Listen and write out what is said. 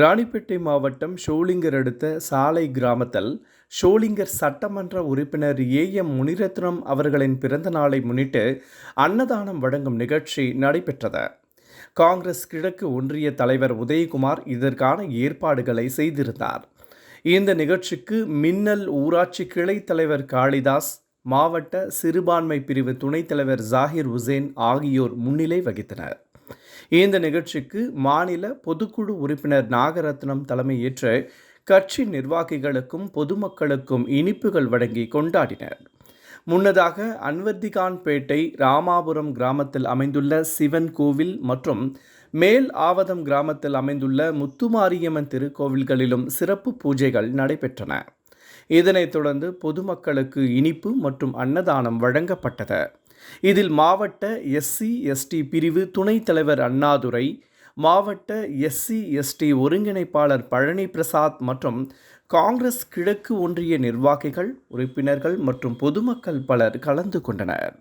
ராணிப்பேட்டை மாவட்டம் ஷோலிங்கர் அடுத்த சாலை கிராமத்தில் ஷோலிங்கர் சட்டமன்ற உறுப்பினர் ஏ எம் முனிரத்னம் அவர்களின் பிறந்த நாளை முன்னிட்டு அன்னதானம் வழங்கும் நிகழ்ச்சி நடைபெற்றது. காங்கிரஸ் கிழக்கு ஒன்றிய தலைவர் உதயகுமார் இதற்கான ஏற்பாடுகளை செய்திருந்தார். இந்த நிகழ்ச்சிக்கு மின்னல் ஊராட்சி கிளை தலைவர் காளிதாஸ் மாவட்ட சிறுபான்மை பிரிவு துணைத் தலைவர் ஜாகிர் உசேன் ஆகியோர் முன்னிலை வகித்தனர். இந்த நிகழ்ச்சிக்கு மாநில பொதுக்குழு உறுப்பினர் நாகரத்னம் தலைமையேற்று கட்சி நிர்வாகிகளுக்கும் பொதுமக்களுக்கும் இனிப்புகள் வழங்கி கொண்டாடினர். முன்னதாக அன்வர்திகான்பேட்டை ராமாபுரம் கிராமத்தில் அமைந்துள்ள சிவன் கோவில் மற்றும் மேல் ஆவதம் கிராமத்தில் அமைந்துள்ள முத்துமாரியம்மன் திருக்கோவில்களிலும் சிறப்பு பூஜைகள் நடைபெற்றன. இதனைத் தொடர்ந்து பொதுமக்களுக்கு இனிப்பு மற்றும் அன்னதானம் வழங்கப்பட்டது. இதில் மாவட்ட எஸ்சி எஸ்டி பிரிவு துணைத் தலைவர் அண்ணாதுரை மாவட்ட எஸ்சி எஸ்டி ஒருங்கிணைப்பாளர் பழனி பிரசாத் மற்றும் காங்கிரஸ் கிழக்கு ஒன்றிய நிர்வாகிகள் உறுப்பினர்கள் மற்றும் பொதுமக்கள் பலர் கலந்து கொண்டனர்.